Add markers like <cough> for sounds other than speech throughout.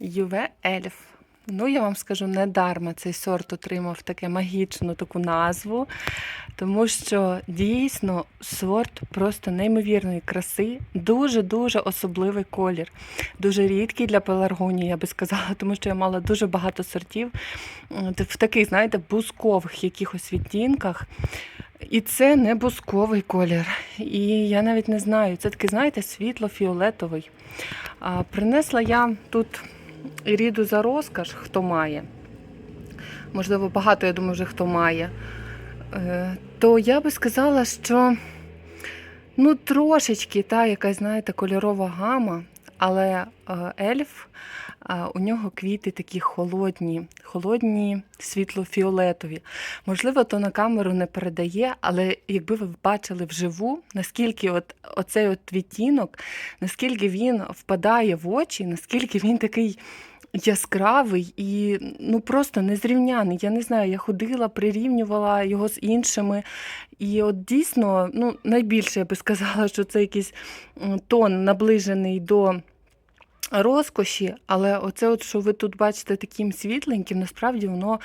Юве Ельф. Ну, я вам скажу, не дарма цей сорт отримав таке магічну таку назву, тому що дійсно сорт просто неймовірної краси, дуже-дуже особливий колір. Дуже рідкий для пеларгонії, я би сказала, тому що я мала дуже багато сортів в таких, знаєте, бускових якихось відтінках. І це не бусковий колір. І я навіть не знаю, це такий, знаєте, світло-фіолетовий. Принесла я тут Іріду за розкаш, хто має. Можливо, багато, я думаю, вже хто має. Е, То я би сказала, що ну, трошечки та якась, знаєте, кольорова гама, але е, ельф, у нього квіти такі холодні, холодні, світло-фіолетові. Можливо, то на камеру не передає, але якби ви бачили вживу, наскільки от, оцей от відтінок, наскільки він впадає в очі, наскільки він такий яскравий і ну просто незрівняний. Я не знаю, я ходила, прирівнювала його з іншими. І от дійсно, ну, найбільше я би сказала, що це якийсь тон наближений до розкоші, але оце, от, що ви тут бачите таким світленьким, насправді воно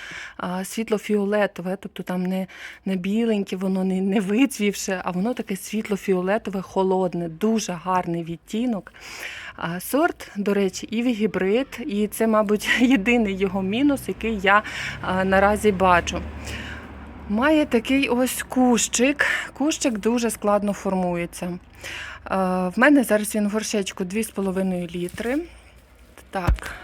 світло-фіолетове, тобто там не, не біленьке, воно не, не вицвівше, а воно таке світло-фіолетове, холодне, дуже гарний відтінок. А, Сорт, до речі, і гібрид, і це, мабуть, <laughs> єдиний його мінус, який я наразі бачу. Має такий ось кущик. Кущик дуже складно формується. Е, В мене зараз він в горшечку 2,5 літри. Так.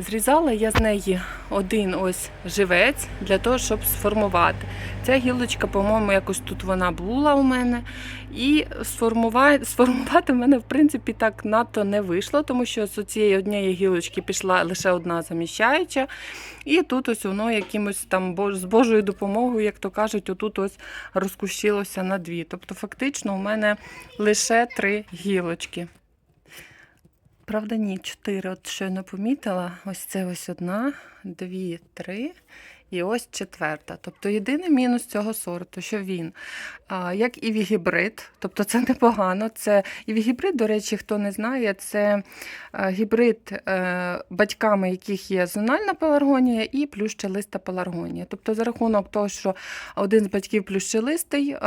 Зрізала я з неї один ось живець для того, щоб сформувати. Ця гілочка, по-моєму, якось тут вона була у мене. І сформувати, <laughs> сформувати в мене, в принципі, так надто не вийшло, тому що з цієї однієї гілочки пішла лише одна заміщаюча. І тут ось воно якимось там з Божою допомогою, як то кажуть, отут ось розкущилося на дві. Тобто, фактично, у мене лише три гілочки. Правда, ні, чотири. От щойно помітила. Ось це ось одна, дві, три. І ось четверта. Тобто єдиний мінус цього сорту, що він, як і вігібрид, тобто це непогано. Це і вігібрид, до речі, хто не знає, це гібрид, е, батьками яких є зональна пеларгонія і плющелиста пеларгонія. Тобто, за рахунок того, що один з батьків плющелистий, е,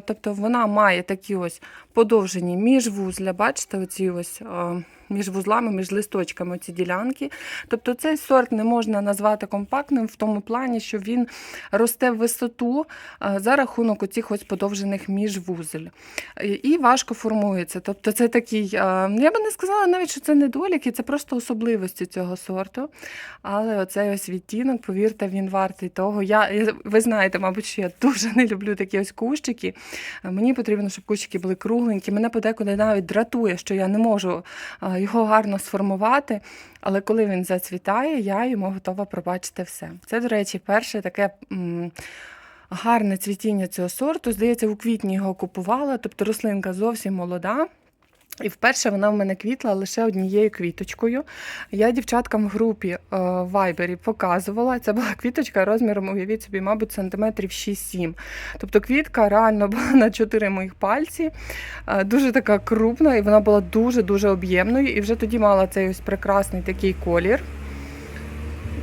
тобто вона має такі ось подовжені міжвузля, бачите, оці ось. е, Між вузлами, між листочками ці ділянки. Тобто цей сорт не можна назвати компактним в тому плані, що він росте в висоту за рахунок оцих ось подовжених міжвузель. І- важко формується. Тобто це такий, я би не сказала навіть, що це недоліки, це просто особливості цього сорту. Але оцей ось відтінок, повірте, він вартий того. Я, ви знаєте, мабуть, що я дуже не люблю такі ось кущики. Мені потрібно, щоб кущики були кругленькі. Мене подекуди навіть дратує, що я не можу його гарно сформувати. Але коли він зацвітає, я йому готова пробачити все. Це, до речі, перше таке. Гарне цвітіння цього сорту. Здається, у квітні його купувала, тобто рослинка зовсім молода. І вперше вона в мене квітла лише однією квіточкою. Я дівчаткам в групі е, в Вайбері показувала. Це була квіточка розміром, уявіть собі, мабуть, сантиметрів 6-7. Тобто квітка реально була на 4 моїх пальці, е, дуже така крупна, і вона була дуже-дуже об'ємною. І вже тоді мала цей ось прекрасний такий колір.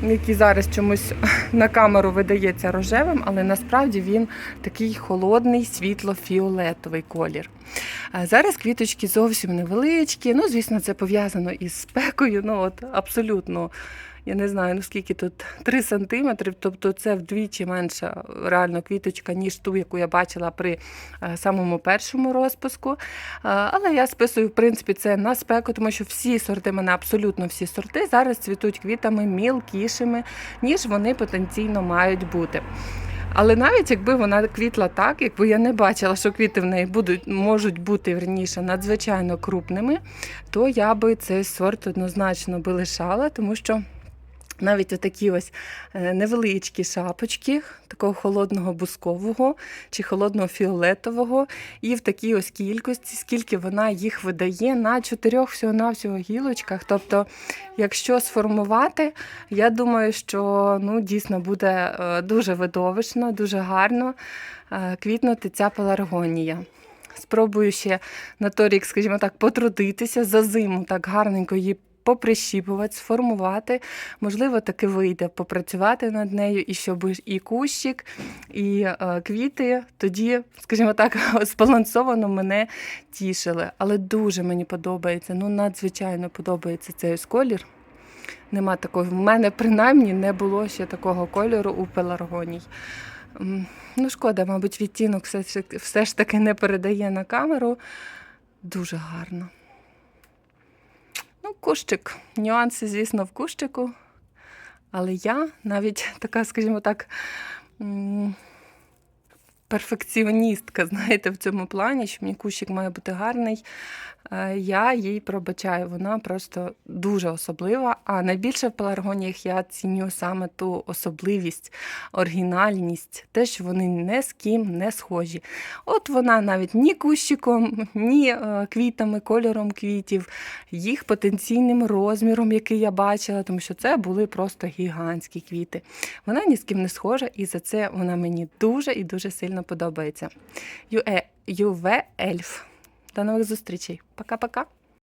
Який зараз чомусь <laughs> на камеру видається рожевим, але насправді він такий холодний, світло-фіолетовий колір. Зараз квіточки зовсім невеличкі. Ну, звісно, це пов'язано із спекою. Ну, от абсолютно, я не знаю, ну скільки тут 3 сантиметри, тобто це вдвічі менша реально квіточка, ніж ту, яку я бачила при е, самому першому розпуску. Е, Але я списую, в принципі, це на спеку, тому що всі сорти, мене абсолютно всі сорти зараз цвітуть квітами мілкішими, ніж вони потенційно мають бути. Але навіть якби вона квітла так, якби я не бачила, що квіти в неї будуть, можуть бути верніше надзвичайно крупними, то я би цей сорт однозначно би лишала, тому що навіть такі ось е, невеличкі шапочки, такого холодного бускового чи холодного фіолетового, і в такій ось кількості, скільки вона їх видає на чотирьох всього-навсього гілочках. Тобто, якщо сформувати, я думаю, що ну, дійсно буде е, дуже видовищно, дуже гарно е, квітнути ця пеларгонія. Спробую ще на той рік, скажімо так, потрудитися за зиму, так гарненько її поприщіпувати, сформувати. Можливо, таки вийде попрацювати над нею, і щоб і кущик, і е, квіти тоді, скажімо так, <laughs> збалансовано мене тішили. Але дуже мені подобається, ну надзвичайно подобається цей колір. Нема такого. В мене принаймні не було ще такого кольору у пеларгоній. Ну, шкода, мабуть, відтінок все, все ж таки не передає на камеру. Дуже гарно. Кущик. Нюанси, звісно, в кущику. Але я навіть така, скажімо так, перфекціоністка, <laughs> знаєте, в цьому плані, що мені кущик має бути гарний. Е, Я їй пробачаю, вона просто дуже особлива. А найбільше в пеларгоніях я ціню саме ту особливість, оригінальність, те, що вони не з ким не схожі. От вона навіть ні кущиком, ні е, квітами, кольором квітів, їх потенційним розміром, який я бачила, тому що це були просто гігантські квіти. Вона ні з ким не схожа, і за це вона мені дуже і дуже сильно подобається. UV Ельф. До нових зустрічей. Пока-пока.